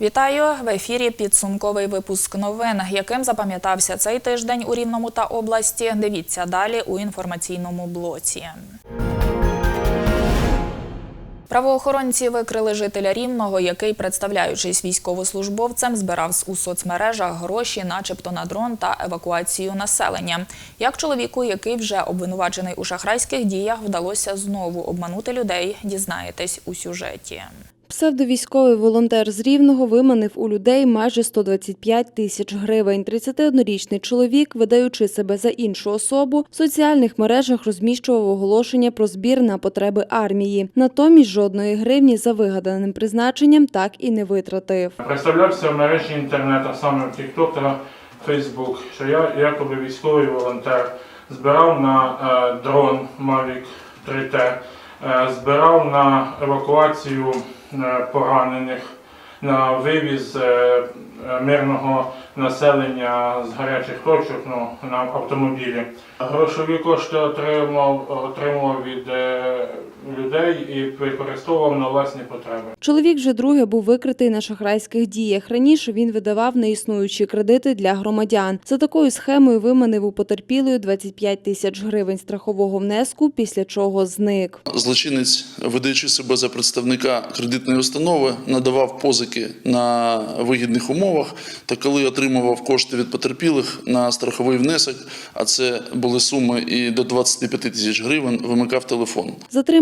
Вітаю в ефірі. Підсумковий випуск новин. Яким запам'ятався цей тиждень у Рівному та області? Дивіться далі у інформаційному блоці. Правоохоронці викрили жителя Рівного, який, представляючись військовослужбовцем, збирав у соцмережах гроші, начебто на дрон та евакуацію населення. Як чоловіку, який вже обвинувачений у шахрайських діях, вдалося знову обманути людей, дізнаєтесь у сюжеті. Псевдовійськовий волонтер з Рівного виманив у людей майже 125 тисяч гривень. 31-річний чоловік, видаючи себе за іншу особу, в соціальних мережах розміщував оголошення про збір на потреби армії. Натомість жодної гривні за вигаданим призначенням так і не витратив. Представлявся в мережі інтернету, саме в TikTok та Facebook, що я якоби військовий волонтер, збирав на е, дрон Mavic 3T, е, збирав на евакуацію е, поранених, на вивіз е, е, мирного населення з гарячих точок ну, на автомобілі. Грошові кошти отримав, отримував від е, людей і використовував на власні потреби. Чоловік вже друге був викритий на шахрайських діях. Раніше він видавав неіснуючі кредити для громадян. За такою схемою виманив у потерпілої 25 тисяч гривень страхового внеску, після чого зник. Злочинець, видаючи себе за представника кредитної установи, надавав позики на вигідних умовах. Та коли отримував кошти від потерпілих на страховий внесок, а це були суми і до 25 тисяч гривень, вимикав телефон.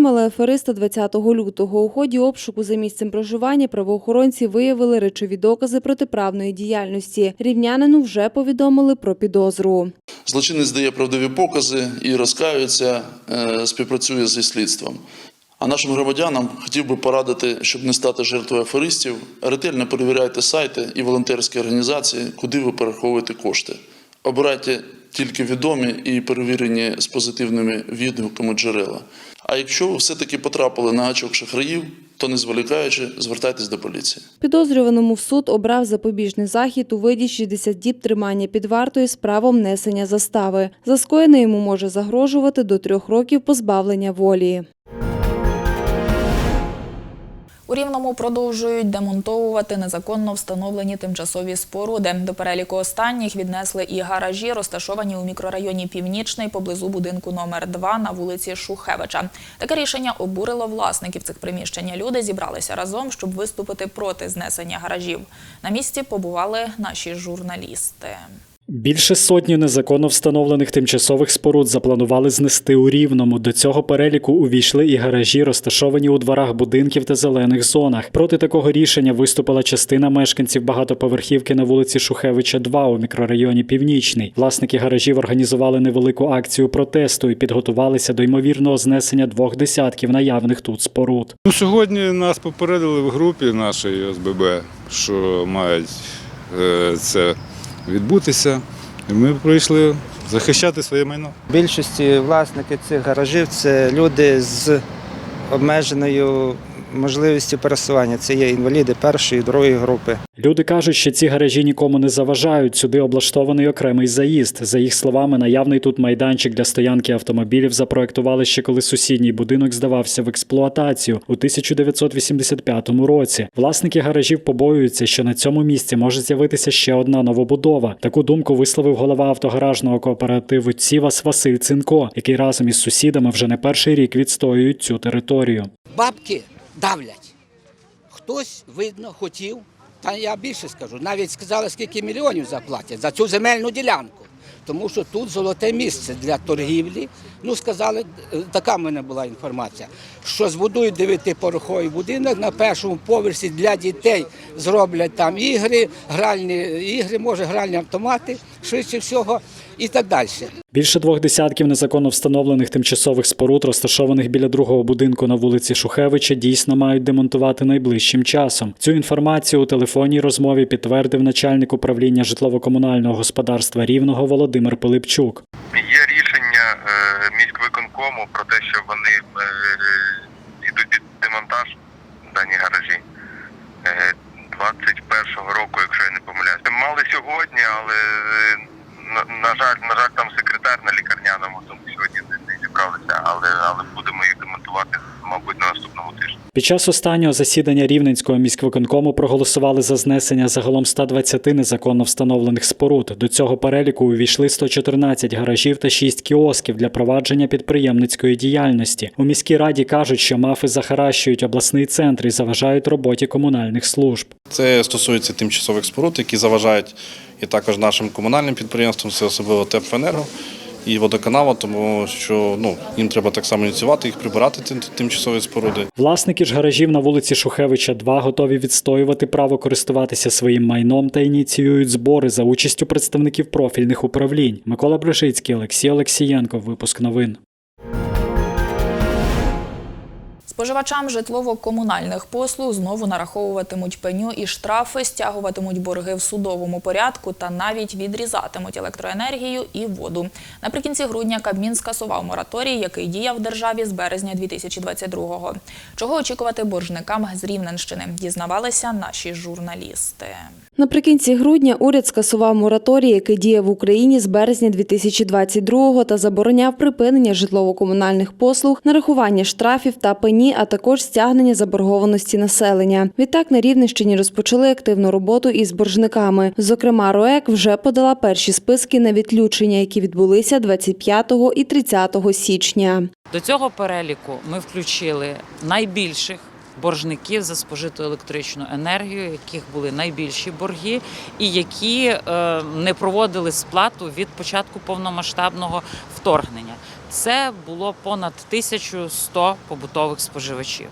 Затримали афериста 20 лютого. У ході обшуку за місцем проживання правоохоронці виявили речові докази протиправної діяльності. Рівнянину вже повідомили про підозру. Злочинець дає правдиві покази і розкаюється, е, співпрацює зі слідством. А нашим громадянам хотів би порадити, щоб не стати жертвою аферистів, ретельно перевіряйте сайти і волонтерські організації, куди ви перераховуєте кошти. Обирайте тільки відомі і перевірені з позитивними відгуками джерела. А якщо ви все-таки потрапили на гачок шахраїв, то не зволікаючи, звертайтесь до поліції. Підозрюваному в суд обрав запобіжний захід у виді 60 діб тримання під вартою з правом несення застави. За скоєне йому може загрожувати до трьох років позбавлення волі. У Рівному продовжують демонтовувати незаконно встановлені тимчасові споруди. До переліку останніх віднесли і гаражі, розташовані у мікрорайоні Північний поблизу будинку номер 2 на вулиці Шухевича. Таке рішення обурило власників цих приміщень. Люди зібралися разом, щоб виступити проти знесення гаражів. На місці побували наші журналісти. Більше сотні незаконно встановлених тимчасових споруд запланували знести у Рівному. До цього переліку увійшли і гаражі, розташовані у дворах будинків та зелених зонах. Проти такого рішення виступила частина мешканців багатоповерхівки на вулиці Шухевича, 2 у мікрорайоні Північний. Власники гаражів організували невелику акцію протесту і підготувалися до ймовірного знесення двох десятків наявних тут споруд. Ну, сьогодні нас попередили в групі нашої ОСББ, що мають е, це відбутися. І ми прийшли захищати своє майно. Більшості власники цих гаражів це люди з обмеженою можливістю пересування. Це є інваліди першої, другої групи. Люди кажуть, що ці гаражі нікому не заважають. Сюди облаштований окремий заїзд. За їх словами, наявний тут майданчик для стоянки автомобілів запроектували ще коли сусідній будинок здавався в експлуатацію у 1985 році. Власники гаражів побоюються, що на цьому місці може з'явитися ще одна новобудова. Таку думку висловив голова автогаражного кооперативу Цівас Василь Цинко, який разом із сусідами вже не перший рік відстоюють цю територію. бабки давлять. Хтось, видно, хотів, та я більше скажу, навіть сказали, скільки мільйонів заплатять за цю земельну ділянку. Тому що тут золоте місце для торгівлі. Ну, сказали, е, така в мене була інформація, що збудують дев'ятипороховий будинок на першому поверсі для дітей зроблять там ігри, гральні ігри, може гральні автомати, швидше всього, і так далі. Більше двох десятків незаконно встановлених тимчасових споруд, розташованих біля другого будинку на вулиці Шухевича, дійсно мають демонтувати найближчим часом. Цю інформацію у телефонній розмові підтвердив начальник управління житлово-комунального господарства Рівного Володимир Пилипчук. Е, міськвиконкому про те, що вони е, йдуть під демонтаж дані гаражі. Е, 21-го року, якщо я не помиляюсь. Мали сьогодні, але е, на, жаль, на жаль, там секретар на лікарняному, тому сьогодні не, зібралися, але але будемо їх демонтувати, мабуть, на. Під час останнього засідання Рівненського міськвиконкому проголосували за знесення загалом 120 незаконно встановлених споруд. До цього переліку увійшли 114 гаражів та 6 кіосків для провадження підприємницької діяльності. У міській раді кажуть, що мафи захаращують обласний центр і заважають роботі комунальних служб. Це стосується тимчасових споруд, які заважають і також нашим комунальним підприємствам, це особливо Теплоенерго і водоканала, тому що ну, їм треба так само ініціювати їх прибирати тим- тимчасові споруди. Власники ж гаражів на вулиці Шухевича 2 готові відстоювати право користуватися своїм майном та ініціюють збори за участю представників профільних управлінь. Микола Брешицький, Олексій Олексієнко. Випуск новин. Споживачам житлово-комунальних послуг знову нараховуватимуть пеню і штрафи, стягуватимуть борги в судовому порядку та навіть відрізатимуть електроенергію і воду. Наприкінці грудня Кабмін скасував мораторій, який діяв в державі з березня 2022-го. Чого очікувати боржникам з Рівненщини? Дізнавалися наші журналісти. Наприкінці грудня уряд скасував мораторій, який діє в Україні з березня 2022-го та забороняв припинення житлово-комунальних послуг, нарахування штрафів та пені, а також стягнення заборгованості населення. Відтак на Рівненщині розпочали активну роботу із боржниками. Зокрема, РОЕК вже подала перші списки на відключення, які відбулися 25 і 30 січня. До цього переліку ми включили найбільших боржників за спожиту електричну енергію, яких були найбільші борги, і які е, не проводили сплату від початку повномасштабного вторгнення. Це було понад 1100 побутових споживачів.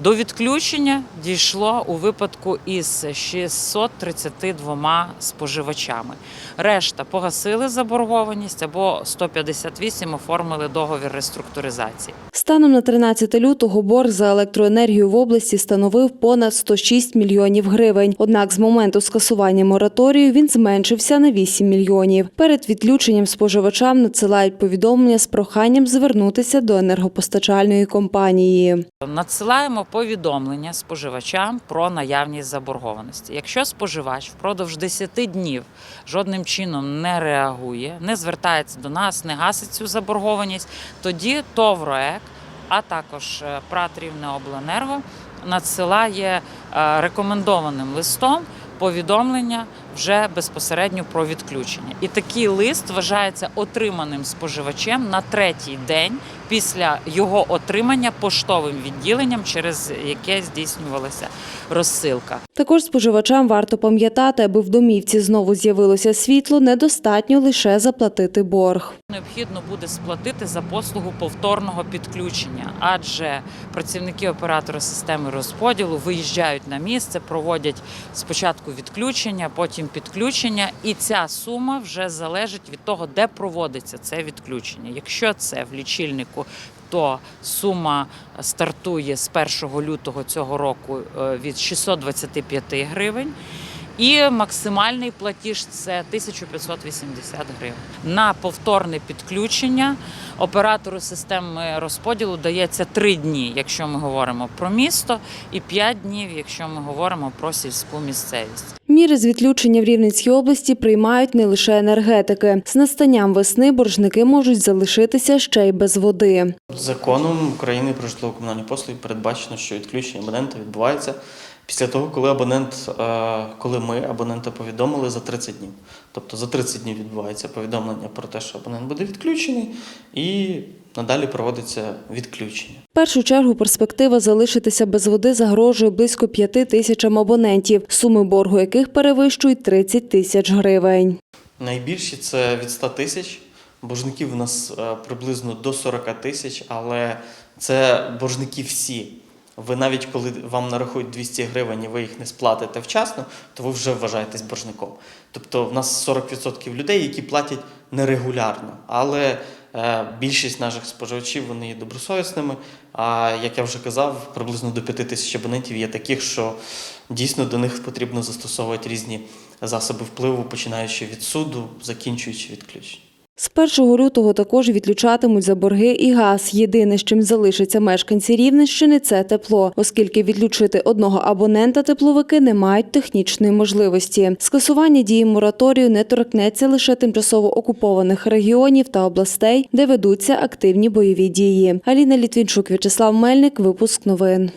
До відключення дійшло у випадку із 632 споживачами. Решта погасили заборгованість або 158 оформили договір реструктуризації. Станом на 13 лютого борг за електроенергію в області становив понад 106 мільйонів гривень. Однак з моменту скасування мораторію він зменшився на 8 мільйонів. Перед відключенням споживачам надсилають повідомлення з проханням звернутися до енергопостачальної компанії. Надсилаємо повідомлення споживачам про наявність заборгованості. Якщо споживач впродовж 10 днів жодним чином не реагує, не звертається до нас, не гасить цю заборгованість, тоді ТОВ «РОЕК», а також е, ПРАТ «Рівнеобленерго» надсилає е, рекомендованим листом повідомлення вже безпосередньо про відключення. І такий лист вважається отриманим споживачем на третій день після його отримання поштовим відділенням, через яке здійснювалася розсилка. Також споживачам варто пам'ятати, аби в домівці знову з'явилося світло, недостатньо лише заплатити борг. Необхідно буде сплатити за послугу повторного підключення, адже працівники оператора системи розподілу виїжджають на місце, проводять спочатку відключення, потім підключення, і ця сума вже залежить від того, де проводиться це відключення. Якщо це в лічильнику, то сума стартує з 1 лютого цього року е, від 625 гривень. І максимальний платіж це 1580 гривень. На повторне підключення оператору системи розподілу дається 3 дні, якщо ми говоримо про місто, і 5 днів, якщо ми говоримо про сільську місцевість. Міри з відключення в Рівненській області приймають не лише енергетики. З настанням весни боржники можуть залишитися ще й без води. Законом України про житлово-комунальні послуги передбачено, що відключення абонента відбувається після того, коли абонент, е, коли ми абонента повідомили за 30 днів. Тобто за 30 днів відбувається повідомлення про те, що абонент буде відключений, і надалі проводиться відключення. В першу чергу перспектива залишитися без води загрожує близько п'яти тисячам абонентів, суми боргу яких перевищують 30 тисяч гривень. Найбільші це від 100 тисяч. Боржників у нас е, приблизно до 40 тисяч, але це боржники всі. Ви навіть коли вам нарахують 200 гривень і ви їх не сплатите вчасно, то ви вже вважаєтесь боржником. Тобто в нас 40% людей, які платять нерегулярно, але е, більшість наших споживачів вони є добросовісними. А як я вже казав, приблизно до 5 тисяч абонентів є таких, що дійсно до них потрібно застосовувати різні засоби впливу, починаючи від суду, закінчуючи відключення. З 1 лютого також відключатимуть за борги і газ. Єдине, з чим залишаться мешканці Рівненщини, це тепло, оскільки відключити одного абонента тепловики не мають технічної можливості. Скасування дії мораторію не торкнеться лише тимчасово окупованих регіонів та областей, де ведуться активні бойові дії. Аліна Літвінчук, В'ячеслав Мельник, випуск новин.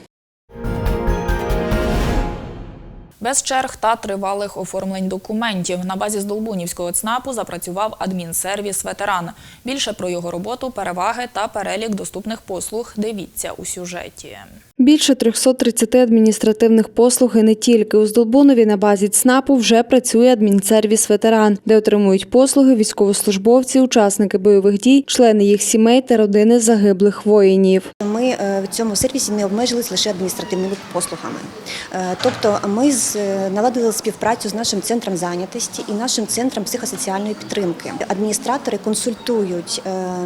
Без черг та тривалих оформлень документів на базі Здолбунівського ЦНАПу запрацював адмінсервіс ветеран. Більше про його роботу, переваги та перелік доступних послуг дивіться у сюжеті. Більше 330 адміністративних послуг і не тільки. У Здолбунові на базі ЦНАПу вже працює адмінсервіс ветеран, де отримують послуги військовослужбовці, учасники бойових дій, члени їх сімей та родини загиблих воїнів. Ми е, в цьому сервісі не обмежились лише адміністративними послугами. Е, Тобто ми е, наладили співпрацю з нашим центром зайнятості і нашим центром психосоціальної підтримки. Адміністратори консультують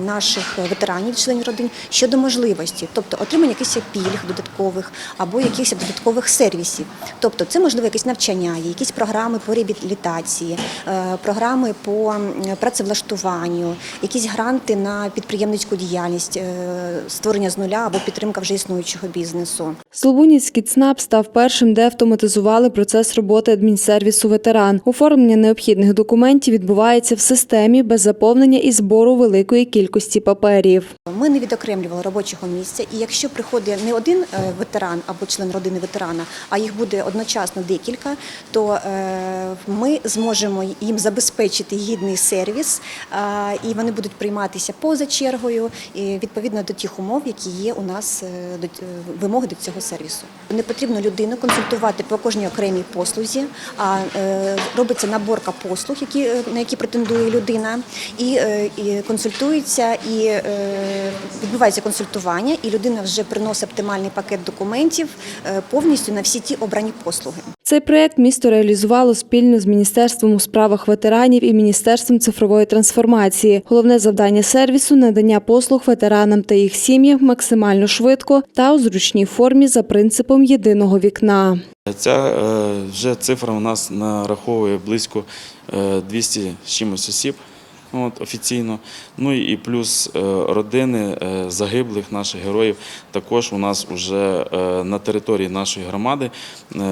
наших ветеранів, членів родин щодо можливості, тобто отримання якихось пільг додаткових або якихось додаткових сервісів. Тобто це можливо якісь навчання, якісь програми по реабілітації, е, програми по працевлаштуванню, якісь гранти на підприємницьку діяльність, е, створення з нуля або підтримка вже існуючого бізнесу. Слобунівський ЦНАП став першим, де автоматизували процес роботи адмінсервісу ветеран. Оформлення необхідних документів відбувається в системі без заповнення і збору великої кількості паперів. Ми не відокремлювали робочого місця, і якщо приходить не один ветеран або член родини ветерана, а їх буде одночасно декілька, то е, ми зможемо їм забезпечити гідний сервіс, і вони будуть прийматися поза чергою, відповідно до тих умов, які є у нас е, е, вимоги до цього сервісу. Не потрібно людину консультувати по кожній окремій послузі, а е, робиться наборка послуг, е, на які претендує людина, і, е, консультується, і е, відбувається консультування, і людина вже приносить оптимальний пакет документів е, повністю на всі ті обрані послуги. Цей проект місто реалізувало спільно з Міністерством у справах ветеранів і Міністерством цифрової трансформації. Головне завдання сервісу надання послуг ветеранам та їх сім'ям максимально швидко та у зручній формі за принципом єдиного вікна. Ця е, вже цифра у нас нараховує близько е, 200 з чимось осіб. От, офіційно. Ну і плюс е, родини е, загиблих наших героїв також у нас вже е, на території нашої громади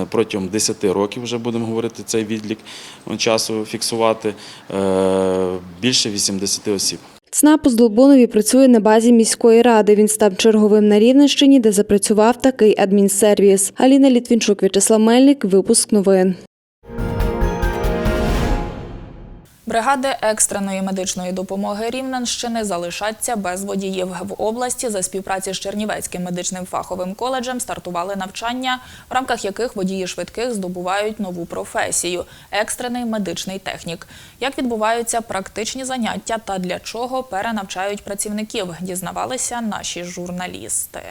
протягом 10 років вже будемо говорити цей відлік часу фіксувати більше 80 осіб. ЦНАП у Здолбунові працює на базі міської ради. Він став черговим на Рівненщині, де запрацював такий адмінсервіс. Аліна Літвінчук, В'ячеслав Мельник. Випуск новин. Бригади екстреної медичної допомоги Рівненщини залишаться без водіїв. В області за співпраці з Чернівецьким медичним фаховим коледжем стартували навчання, в рамках яких водії швидких здобувають нову професію екстрений медичний технік. Як відбуваються практичні заняття та для чого перенавчають працівників, дізнавалися наші журналісти.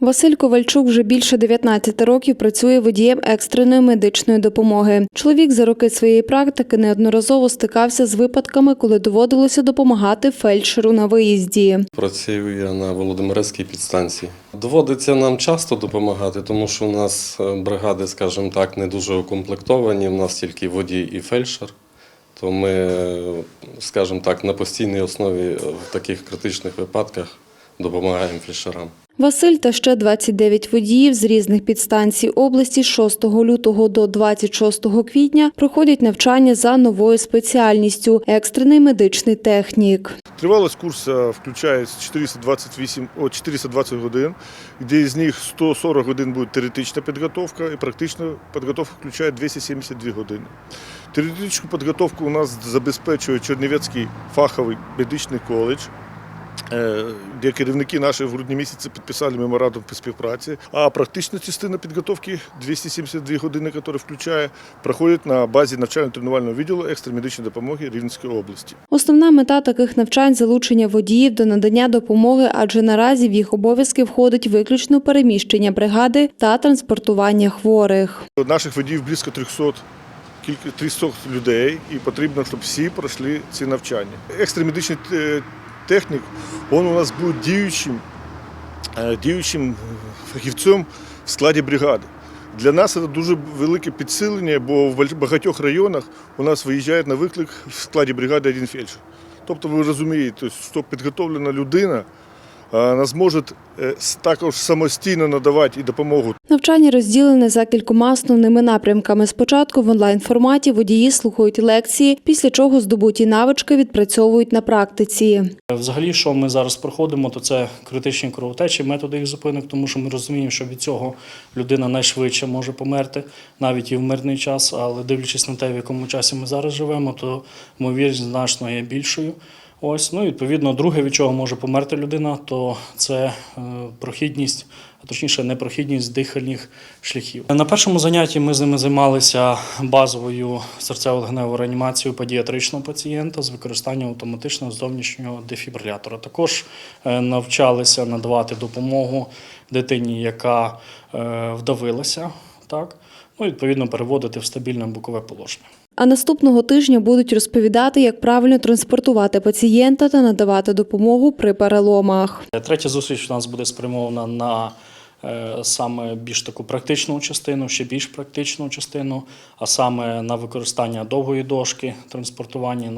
Василь Ковальчук вже більше 19 років працює водієм екстреної медичної допомоги. Чоловік за роки своєї практики неодноразово стикався з випадками, коли доводилося допомагати фельдшеру на виїзді. Працюю я на Володимирецькій підстанції. Доводиться нам часто допомагати, тому що у нас е, бригади, скажімо так, не дуже укомплектовані. У нас тільки водій і фельдшер. То ми, е, скажімо так, на постійній основі в таких критичних випадках допомагаємо фельдшерам. Василь та ще 29 водіїв з різних підстанцій області з 6 лютого до 26 квітня проходять навчання за новою спеціальністю екстрений медичний технік. Тривалость курсу включає 428, о, 420 годин, де з них 140 годин буде теоретична підготовка і практична підготовка включає 272 години. Теоретичну підготовку у нас забезпечує Чернівецький фаховий медичний коледж, де керівники наші в грудні місяці підписали меморандум по співпраці. А практична частина підготовки 272 години, яка включає, проходить на базі навчально-тренувального відділу екстреної медичної допомоги Рівненської області. Основна мета таких навчань залучення водіїв до надання допомоги, адже наразі в їх обов'язки входить виключно переміщення бригади та транспортування хворих. Наших водіїв близько 300 кілька 300 людей, і потрібно, щоб всі пройшли ці навчання. Екстремедичний е, технік, він у нас був діючим, е, діючим фахівцем в складі бригади. Для нас це дуже велике підсилення, бо в багатьох районах у нас виїжджає на виклик в складі бригади один фельдшер. Тобто ви розумієте, що підготовлена людина Вона зможе е, також самостійно надавати і допомогу Навчання розділене за кількома основними напрямками. Спочатку в онлайн-форматі водії слухають лекції, після чого здобуті навички відпрацьовують на практиці. Взагалі, що ми зараз проходимо, то це критичні кровотечі, методи їх зупинок, тому що ми розуміємо, що від цього людина найшвидше може померти, навіть і в мирний час. Але дивлячись на те, в якому часі ми зараз живемо, то ймовірність значно є більшою. Ось, ну відповідно, друге, від чого може померти людина, то це е, прохідність, а точніше, непрохідність дихальних шляхів. На першому занятті ми з ними займалися базовою серцево-легеневою реанімацією педіатричного пацієнта з використанням автоматичного зовнішнього дефібрилятора. Також е, навчалися надавати допомогу дитині, яка е, вдавилася, так? ну, відповідно, переводити в стабільне бокове положення. А наступного тижня будуть розповідати, як правильно транспортувати пацієнта та надавати допомогу при переломах. Третя зустріч у нас буде спрямована на е, саме більш таку практичну частину, ще більш практичну частину, а саме на використання довгої дошки, транспортування,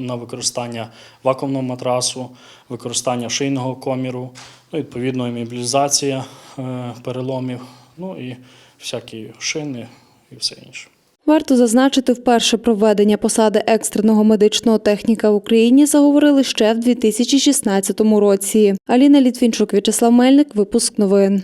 на використання вакуумного матрасу, використання шийного коміру, ну, відповідно, імобілізація е, переломів, ну і всякі шини і все інше. Варто зазначити, вперше проведення посади екстреного медичного техніка в Україні заговорили ще в 2016 році. Аліна Літвінчук, В'ячеслав Мельник, випуск новин.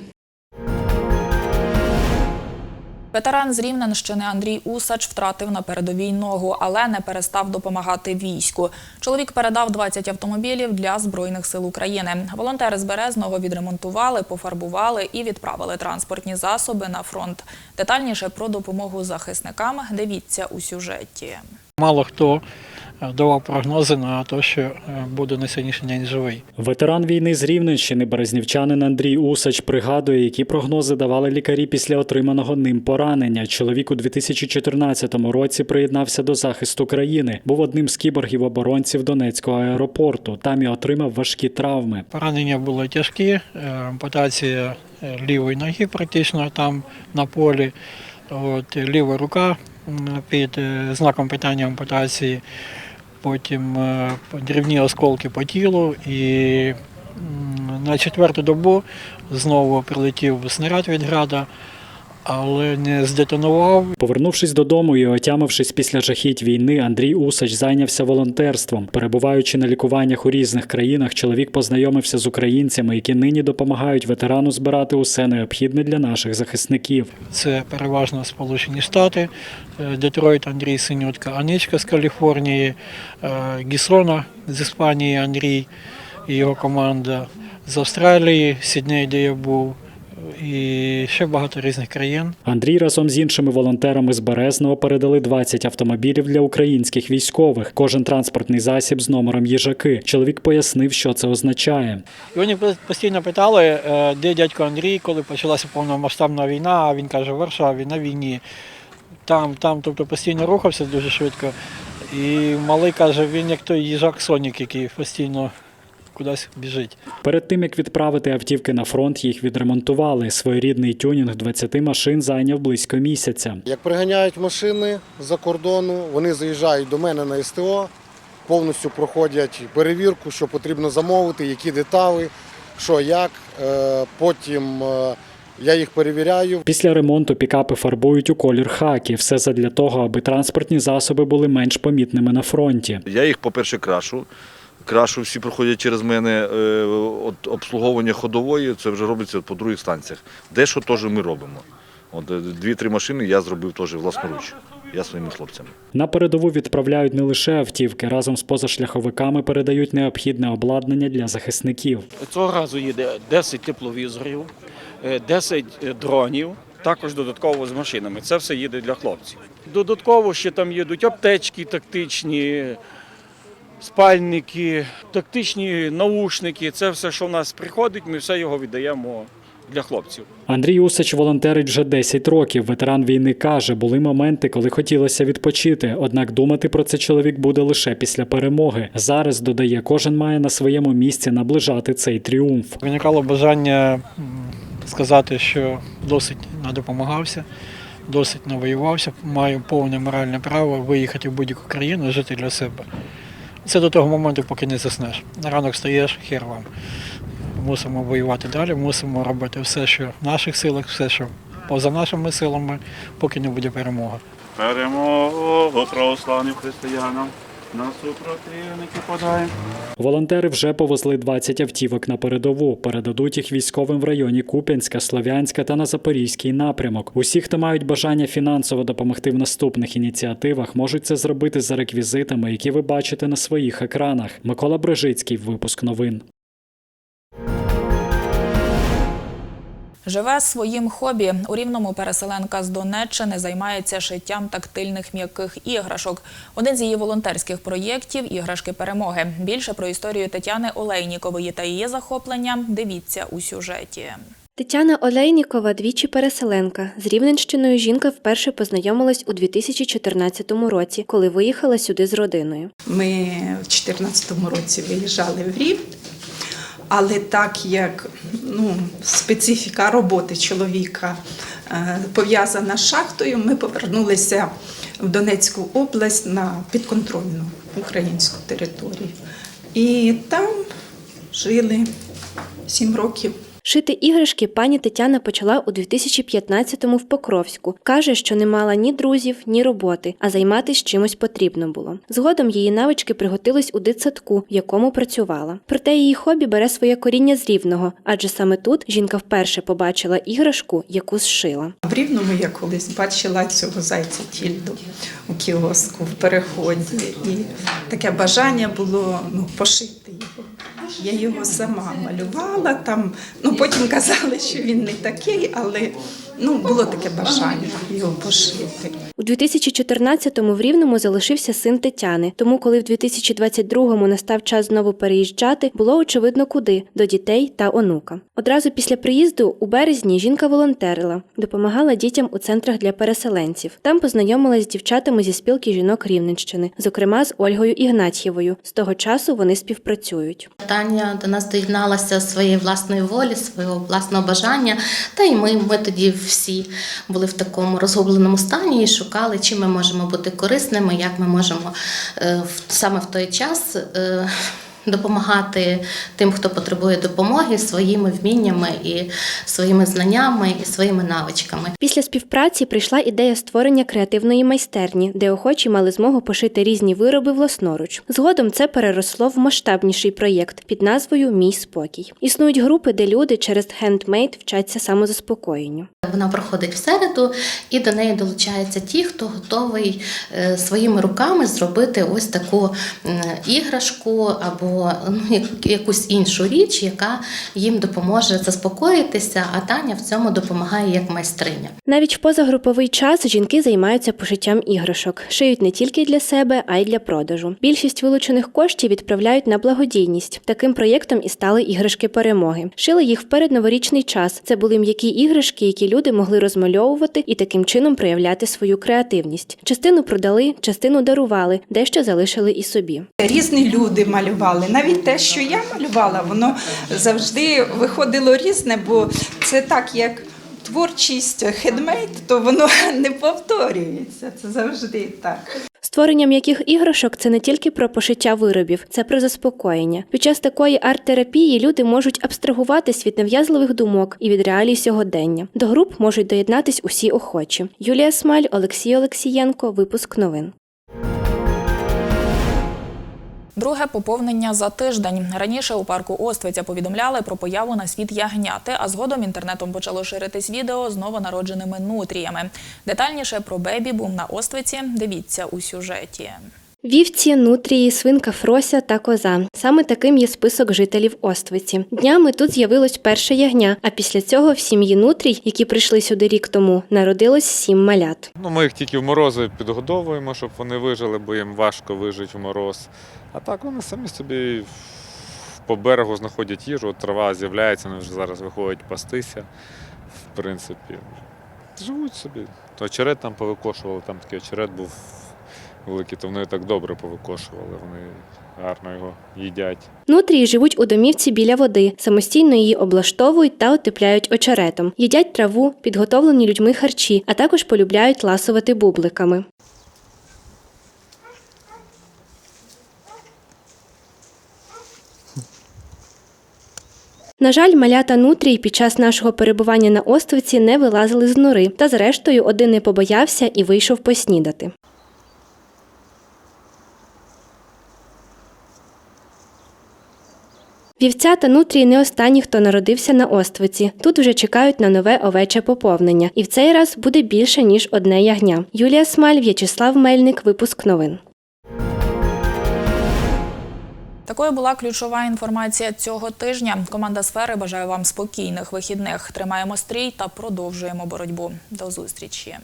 Ветеран з Рівненщини Андрій Усач втратив на передовій ногу, але не перестав допомагати війську. Чоловік передав 20 автомобілів для Збройних сил України. Волонтери з Березного відремонтували, пофарбували і відправили транспортні засоби на фронт. Детальніше про допомогу захисникам дивіться у сюжеті. Мало хто давав прогнози на те, що е, буде на сьогоднішній день живий. Ветеран війни з Рівненщини, березнівчанин Андрій Усач пригадує, які прогнози давали лікарі після отриманого ним поранення. Чоловік у 2014 році приєднався до захисту країни. Був одним з кіборгів-оборонців Донецького аеропорту. Там і отримав важкі травми. Поранення були тяжкі, е, ампутація е, лівої ноги практично там на полі. От, ліва рука під знаком питання ампутації, потім е, дрібні осколки по тілу і на четверту добу знову прилетів снаряд від града, але не здетонував. Повернувшись додому і отямившись після жахіть війни, Андрій Усач зайнявся волонтерством. Перебуваючи на лікуваннях у різних країнах, чоловік познайомився з українцями, які нині допомагають ветерану збирати усе необхідне для наших захисників. Це переважно Сполучені Штати, е, Детройт Андрій Синютка, Аничка з Каліфорнії, е, Гісона з Іспанії Андрій і його команда з Австралії, Сідней, де я був, і ще багато різних країн. Андрій разом з іншими волонтерами з Березного передали 20 автомобілів для українських військових. Кожен транспортний засіб з номером їжаки. Чоловік пояснив, що це означає. І вони постійно питали, е, де дядько Андрій, коли почалася повномасштабна війна, а він каже, Варшаві на війні. Там, там, тобто постійно рухався дуже швидко. І малий каже, він як той їжак Сонік, який постійно кудись біжить. Перед тим як відправити автівки на фронт, їх відремонтували. Своєрідний тюнінг 20 машин зайняв близько місяця. Як приганяють машини за кордону, вони заїжджають до мене на СТО, повністю проходять перевірку, що потрібно замовити, які деталі, що як. Е, Потім е, я їх перевіряю. Після ремонту пікапи фарбують у колір хакі. Все задля того, аби транспортні засоби були менш помітними на фронті. Я їх, по-перше, крашу. Крашу всі проходять через мене е, от, обслуговування ходової, це вже робиться по других станціях. Дещо теж ми робимо. От е, дві-три машини я зробив теж власноруч. Я своїми хлопцями. На передову відправляють не лише автівки, разом з позашляховиками передають необхідне обладнання для захисників. Цього разу їде 10 тепловізорів, е, 10 дронів, також додатково з машинами. Це все їде для хлопців. Додатково ще там їдуть аптечки тактичні, спальники, тактичні наушники. Це все, що в нас приходить, ми все його віддаємо для хлопців. Андрій Усач волонтерить вже 10 років. Ветеран війни каже, були моменти, коли хотілося відпочити. Однак думати про це чоловік буде лише після перемоги. Зараз додає, кожен має на своєму місці наближати цей тріумф. Виникало бажання сказати, що досить надопомагався, досить навоювався, маю повне моральне право виїхати в будь-яку країну, жити для себе. Це до того моменту, поки не заснеш. На ранок стаєш, хер вам. мусимо воювати далі, мусимо робити все, що в наших силах, все, що поза нашими силами, поки не буде перемога. Перемогу православним християнам. Нас супротивники подаємо. Волонтери вже повезли 20 автівок на передову. Передадуть їх військовим в районі Куп'янська, Слов'янська та на Запорізький напрямок. Усі, хто мають бажання фінансово допомогти в наступних ініціативах, можуть це зробити за реквізитами, які ви бачите на своїх екранах. Микола Брежицький, випуск новин. Живе своїм хобі. У рівному переселенка з Донеччини займається шиттям тактильних м'яких іграшок. Один з її волонтерських проєктів іграшки перемоги. Більше про історію Тетяни Олейнікової та її захоплення дивіться у сюжеті. Тетяна Олейнікова двічі переселенка. З Рівненщиною жінка вперше познайомилась у 2014 році, коли виїхала сюди з родиною. Ми в 2014 році виїжджали в Рів, але так як ну, специфіка роботи чоловіка е, пов'язана з шахтою, ми повернулися в Донецьку область на підконтрольну українську територію. І там жили сім років. Шити іграшки пані Тетяна почала у 2015-му в Покровську. Каже, що не мала ні друзів, ні роботи, а займатися чимось потрібно було. Згодом її навички приготились у дитсадку, в якому працювала. Проте її хобі бере своє коріння з рівного, адже саме тут жінка вперше побачила іграшку, яку зшила. В Рівному я колись бачила цього зайця Тільду у кіоску в переході. І таке бажання було ну, пошити. Я його сама малювала там. Ну потім казали, що він не такий, але ну було таке бажання його пошити. У 2014-му в Рівному залишився син Тетяни, тому коли в 2022-му настав час знову переїжджати, було очевидно куди – до дітей та онука. Одразу після приїзду у березні жінка волонтерила, допомагала дітям у центрах для переселенців. Там познайомилась з дівчатами зі спілки жінок Рівненщини, зокрема з Ольгою Ігнатьєвою. З того часу вони співпрацюють. Таня до нас доєдналася своєї власної волі, свого власного бажання. Та й ми, ми тоді всі були в такому розгубленому стані і шукали, чим ми можемо бути корисними, як ми можемо е, саме в той час. Допомагати тим, хто потребує допомоги своїми вміннями і своїми знаннями і своїми навичками. Після співпраці прийшла ідея створення креативної майстерні, де охочі мали змогу пошити різні вироби власноруч. Згодом це переросло в масштабніший проєкт під назвою Мій спокій. Існують групи, де люди через хендмейд вчаться самозаспокоєнню. Вона проходить в середу, і до неї долучаються ті, хто готовий е, своїми руками зробити ось таку іграшку або ну, якусь іншу річ, яка їм допоможе заспокоїтися. А Таня в цьому допомагає як майстриня. Навіть в позагруповий час жінки займаються пошиттям іграшок, шиють не тільки для себе, а й для продажу. Більшість вилучених коштів відправляють на благодійність. Таким проєктом і стали іграшки перемоги. Шили їх в передноворічний час. Це були м'які іграшки, які люди могли розмальовувати і таким чином проявляти свою креативність. Частину продали, частину дарували, дещо залишили і собі. Різні люди малювали. Навіть те, що я малювала, воно завжди виходило різне, бо це так як. Творчість хедмейд, то воно не повторюється. Це завжди так. Створення м'яких іграшок це не тільки про пошиття виробів, це про заспокоєння. Під час такої арт-терапії люди можуть абстрагуватись від нав'язливих думок і від реалій сьогодення. До груп можуть доєднатись усі охочі. Юлія Смаль, Олексій Олексієнко. Випуск новин. Друге поповнення за тиждень. Раніше у парку Оствиця повідомляли про появу на світ ягняти, а згодом інтернетом почало ширитись відео з новонародженими нутріями. Детальніше про бебі-бум на Оствиці дивіться у сюжеті. Вівці, нутрії, свинка Фрося та коза. Саме таким є список жителів Оствиці. Днями тут з'явилось перше ягня, а після цього в сім'ї нутрій, які прийшли сюди рік тому, народилось сім малят. Ну, ми їх тільки в морози підгодовуємо, щоб вони вижили, бо їм важко вижити в мороз. А так вони самі собі по берегу знаходять їжу, от трава з'являється, вони вже зараз виходять пастися. В принципі, живуть собі. То очерет там повикошували, там такий очерет був великий, то вони так добре повикошували, вони гарно його їдять. Нутрії живуть у домівці біля води, самостійно її облаштовують та отепляють очеретом, їдять траву, підготовлені людьми харчі, а також полюбляють ласувати бубликами. На жаль, малята нутрій під час нашого перебування на островці не вилазили з нори, та зрештою один не побоявся і вийшов поснідати. Вівця та нутрії не останні, хто народився на островці. Тут вже чекають на нове овече поповнення, і в цей раз буде більше ніж одне ягня. Юлія Смаль, В'ячеслав Мельник. Випуск новин. Такою була ключова інформація цього тижня. Команда сфери бажає вам спокійних вихідних. Тримаємо стрій та продовжуємо боротьбу. До зустрічі.